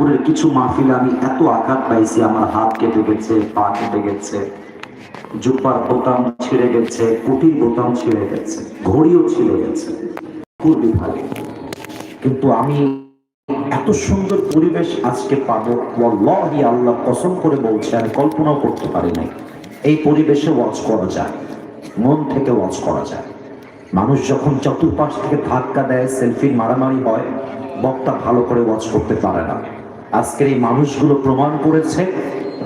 রংপুরের কিছু মাহফিলে আমি এত আঘাত পাইছি, আমার হাত কেটে গেছে, পা কেটে গেছে, জুব্বার বোতাম ছিঁড়ে গেছে, কুটির বোতাম ছিঁড়ে গেছে, ঘড়িও ছিঁড়ে গেছে। বিভাগে। কিন্তু আমি এত সুন্দর পরিবেশ আজকে পাবো, ওয়াল্লাহি আল্লাহ কসম করে বলছে, আমি কল্পনাও করতে পারি নাই। এই পরিবেশে ওয়াচ করা যায়, মন থেকে ওয়াচ করা যায়। মানুষ যখন চতুর্পাশ থেকে ধাক্কা দেয় সেলফির মারামারি হয়, বক্তা ভালো করে ওয়াচ করতে পারে না। আজকের এই মানুষগুলো প্রমাণ করেছে,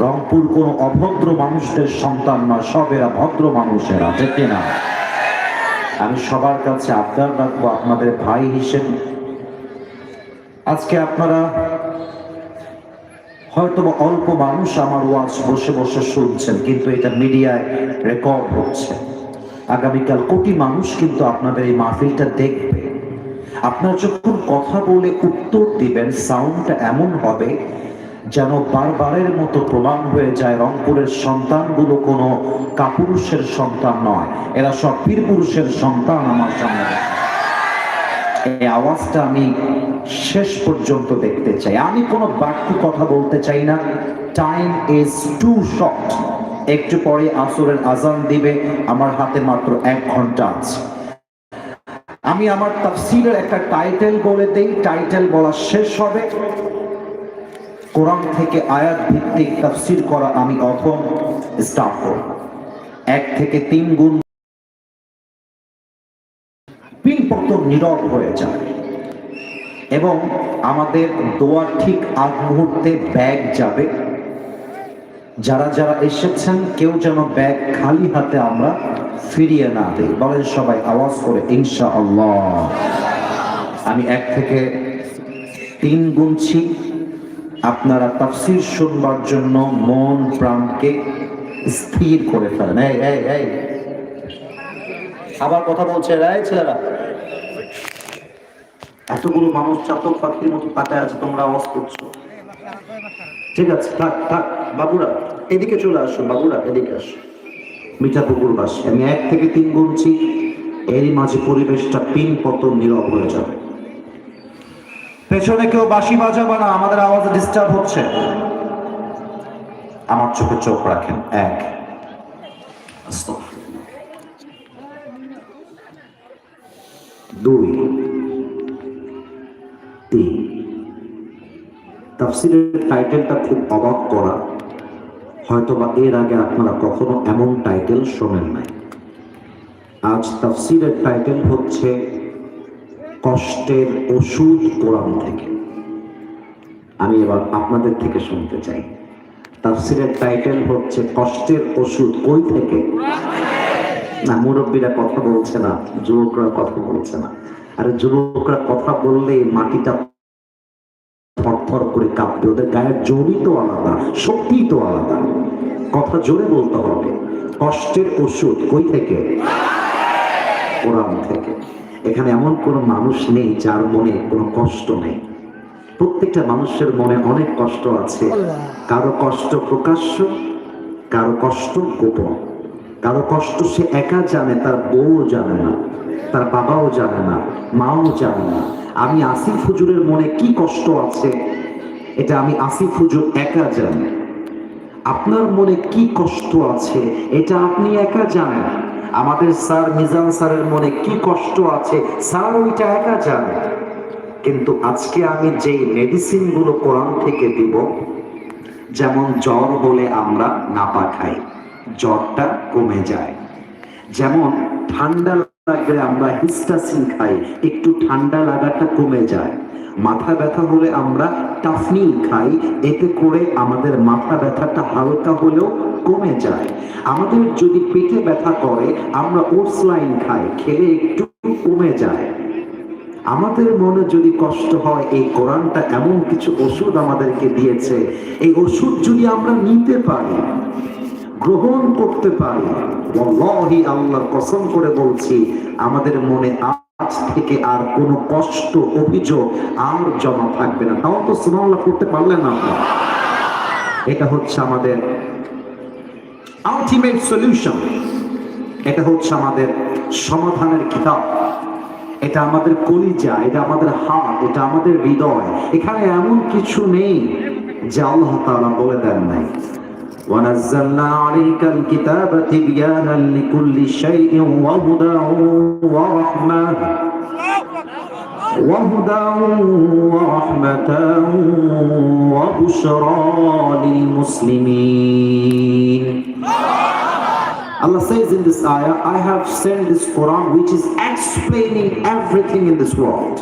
রংপুর কোনো অভদ্র মানুষদের সন্তান নয় সব এরা ভদ্র মানুষেরা, ঠিক না আমি সবার কাছে আবদার রাখব আপনাদের ভাই হিসেবে। আজকে আপনারা হয়তো অল্প মানুষ আমার ওয়াজ বসে বসে শুনছেন, কিন্তু এটা মিডিয়ায় রেকর্ড হচ্ছে। আগামীকাল কোটি মানুষ কিন্তু আপনাদের এই মাহফিলটা দেখবে। আপনারা যখন কথা বলে উত্তর দিবেন সাউন্ডটা এমন হবে যেন বারবারের মতো প্রমাণ হয়ে যায় রংপুরের সন্তানগুলো কোনো কাপুরুষের সন্তান নয়। এরা সব বীর পুরুষের সন্তান আমার সামনে। এই আওয়াজটা আমি শেষ পর্যন্ত দেখতে চাই। আমি কোনো বাড়তি কথা বলতে চাই না। টাইম ইজ টু শর্ট একটু পরে আসরের আজান দিবে। আমার হাতে মাত্র এক ঘণ্টা আছে। আমি আমার তাফসিরের একটা টাইটেল বলে দেই, টাইটেল বলা শেষ হবে। কোরআন থেকে আয়াত ভিত্তিক তাফসির করা আমি অথম করব এক থেকে তিন গুণ পিন পতন নীরব হয়ে যায়। এবং আমাদের দোয়ার ঠিক আগ মুহূর্তে ব্যাগ যাবে। যারা যারা এসেছেন, কেউ যেন ব্যাগ খালি হাতে আমরা ফিরিয়ে না দিই। বলেন সবাই আওয়াজ করে ইনশা আল্লাহ আমি এক থেকে তিন গুনছি। আপনারা তাফসির শুনবার জন্য মন, প্রাণকে স্থির করে ফেলেন। আবার কথা বলছে রায় ছেলেরা। এতগুলো মানুষ চাতক পাখির মতো পাতায় আছে, তোমরা আওয়াজ করছ। ঠিক আছে, থাক থাক, বাবুরা, এদিকে চলে আসো বাবুরা, এদিকে আসো মিঠা পুকুর বাসী। আমি এক থেকে তিন গুনছি, এরই মাঝে পরিবেশটা পিন পতন নীরব হয়ে যাবে। পেছনে কেউ বাঁশি বাজাবে না, আমাদের আওয়াজ ডিস্টার্ব হচ্ছে। আমার চোখে চোখ রাখেন, এক। দুই। তিন। তাফসিরের টাইটেলটা খুব অবাক করা। হয়তোবা এর আগে আপনারা কখনো এমন টাইটেল শোনেন নাই। আজ তাফসিরের টাইটেল হচ্ছে কষ্টের ওষুধ কোরআন থেকে। আমি এবার আপনাদের থেকে শুনতে চাই। তাফসিরের টাইটেল হচ্ছে কষ্টের ওষুধ কই থেকে? না, মুরব্বীরা কথা বলছে না, যুবকরা কথা বলছে না। আরে, যুবকরা কথা বললে মাটিটা থরথর করে কাঁপবে ওদের গায়ের জমি তো আলাদা, শক্তি তো আলাদা। কথা জোরে বলতে হবে, কষ্টের ওষুধ কই থেকে? কোরআন থেকে। এখানে এমন কোনো মানুষ নেই যার মনে কোনো কষ্ট নেই। প্রত্যেকটা মানুষের মনে অনেক কষ্ট আছে। কারও কষ্ট প্রকাশ্য, কারও কষ্ট গোপন। কারও কষ্ট সে একা জানে, তার বউও জানে না, তার বাবাও জানে না, মাও জানে না। আমি আসিফ হুজুরের মনে কি কষ্ট আছে? এটা আমি আসিফ হুজুর একা জানি। আপনার মনে কি কষ্ট আছে? এটা আপনি একা জানেন। আমাদের স্যার মিজান স্যারের মনে কি কষ্ট আছে? স্যার ওইটা একা জানে। কিন্তু আজকে আমি যেই মেডিসিনগুলো কোরআন থেকে দিব, যেমন জ্বর হলে আমরা নাপা খাই জ্বরটা কমে যায়। যেমন ঠান্ডা লাগলে আমরা হিস্টাসিন খাই, একটু ঠান্ডা লাগাটা কমে যায়। মাথা ব্যথা হলে আমরা টাফনিল খাই, এতে করে আমাদের মাথা ব্যথাটা হালকা হলেও কমে যায়। আমাদের যদি পেটে ব্যথা করে, আমরা ওটসলাইন খাই, খেলে একটু কমে যায়। আমাদের মনে যদি কষ্ট হয়, এই কোরআনটা এমন কিছু ওষুধ আমাদেরকে দিয়েছে। এই ওষুধ যদি আমরা নিতে পারি গ্রহণ করতে পারি। ওয়াল্লাহি আল্লাহ কসম করে বলছি, আমাদের মনে আজ থেকে আর কোনো কষ্ট, অভিযোগ আর জমা থাকবে না। তাও তো সুনাল্লাহ করতে পারলেন না আপনারা। এটা হচ্ছে আমাদের আলটিমেট সলিউশন এটা হচ্ছে আমাদের সমাধানের কিতাব এটা আমাদের কলিজা, এটা আমাদের হাত, এটা আমাদের হৃদয়। এখানে এমন কিছু নেই যে আল্লাহ তাআলা বলে দেন নাই। ونزلنا عليك الكتاب تبيانا لكل شيء وهدى ورحمة وهدى ورحمة وبشرى للمسلمين Allah says in this ayah, I have sent this Quran which is explaining everything in this world.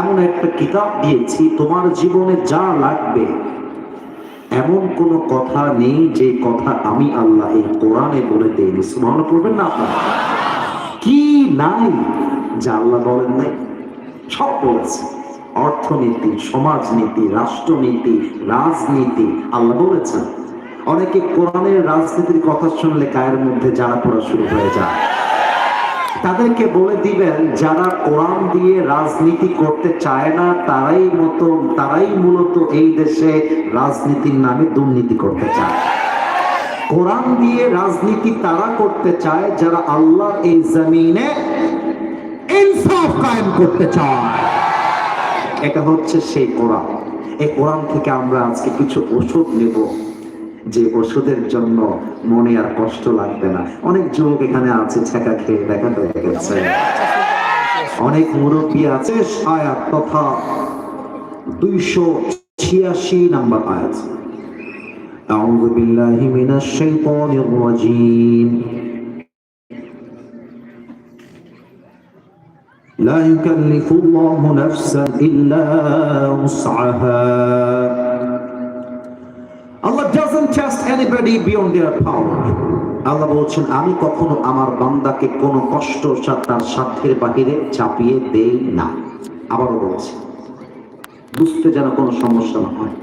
এমন একটা কিতাব দিয়েছি তোমার জীবনে যা লাগবে এমন কোন কথা নেই যে কথা আমি আল্লাহ এই কোরআনে বলে দেইনি সুবহানাল্লাহ করবেন না আপনারা? কি নাই? যা আল্লাহ বলেন নাই। সব বলেছে। অর্থনীতি, সমাজনীতি, রাষ্ট্রনীতি, রাজনীতি, আল্লাহ বলেছেন। অনেকে কোরআনের রাজনীতির কথা শুনলে গায়ের মধ্যে যারা পড়া শুরু হয়ে যায়। তাদেরকে বলে দিবেন, যারা কোরআন দিয়ে রাজনীতি করতে চায় না, তারাই মতো, তারাই মূলত এই দেশে রাজনীতির নামে দুর্নীতি করতে চায়। কোরআন দিয়ে রাজনীতি তারা করতে চায়, যারা আল্লাহ এই জমিনে ইনসাফ কায়েম করতে চায়। এটা হচ্ছে সেই কোরআন। এই কোরআন থেকে আমরা আজকে কিছু ওষুধ নেব। যে ওষুধের জন্য মনে আর কষ্ট লাগবে না অনেক যুবক এখানে আছে ছেঁকা খেয়ে দেখা হয়ে গেছে অনেক মুরব্বী আছে আয়াত তথা দুইশো ছিয়াশি নাম্বার আয়াত أعوذ بالله من الشيطان الرجيم لا يكلف الله نفسا إلا وسعها Allah doesn't test anybody beyond their power. আল্লাহ বলছেন, আমি কখনো আমার বান্দাকে কোনো কষ্ট তার সাধ্যের বাহিরে চাপিয়ে দেই না। আবারও বলছি, বুঝতে যেন কোনো সমস্যা না হয়।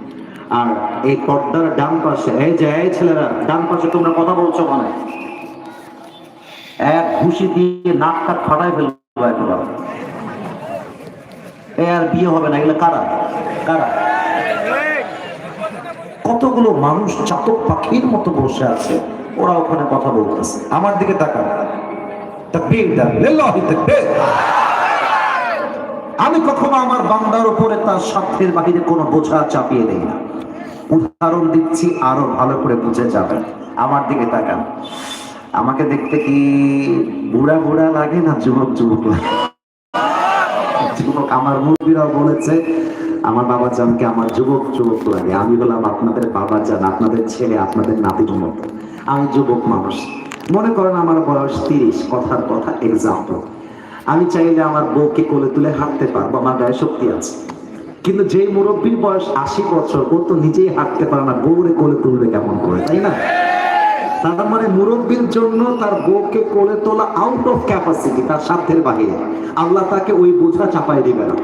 আর এই পর্দার ডান পাশে, এই যে, এই ছেলেরা, ডান পাশে তোমরা কথা বলছো মানে? এক ঘুষি দিয়ে নাক টাক ফাটাই ফেলব একেবারে। এ আর বিয়ে হবে না, এগুলো কারা? কারা? কতগুলো মানুষ চাতক পাখির মতো বসে আছে? ওরা ওখানে কথা বলতেছে। আমার দিকে তাকান। আমি কখনো আমার বান্দার উপরে তার স্বার্থের বাহিরে কোনো বোঝা চাপিয়ে দেই না। উদাহরণ দিচ্ছি, আরও ভালো করে বুঝে যাবেন। আমার দিকে তাকান। আমাকে দেখতে কি বুড়া বুড়া লাগে না, যুবক যুবক লাগে? যুবক আমার মুরব্বীরাও বলেছে আমার বাবা জানকে আমার যুবক যুবক লাগে। আমি বললাম আপনাদের বাবা জান, আপনাদের ছেলে, আপনাদের নাতির মতো। আমি যুবক মানুষ। মনে করেন আমার বয়স তিরিশ, কথার কথা এক্সাম্পল আমি চাইলে আমার বউকে কোলে তুলে হাঁটতে পারব, আমার গায়ে শক্তি আছে। কিন্তু যেই মুরব্বীর বয়স আশি বছর, ও তো নিজেই হাঁটতে পারে না, বউরে কোলে তুলবে কেমন করে, তাই না? তার মানে মুরব্বীর জন্য তার বউকে কোলে তোলা আউট অফ ক্যাপাসিটি তার সাধ্যের বাহিরে। আল্লাহ তাকে ওই বোঝা চাপাই দিবে না।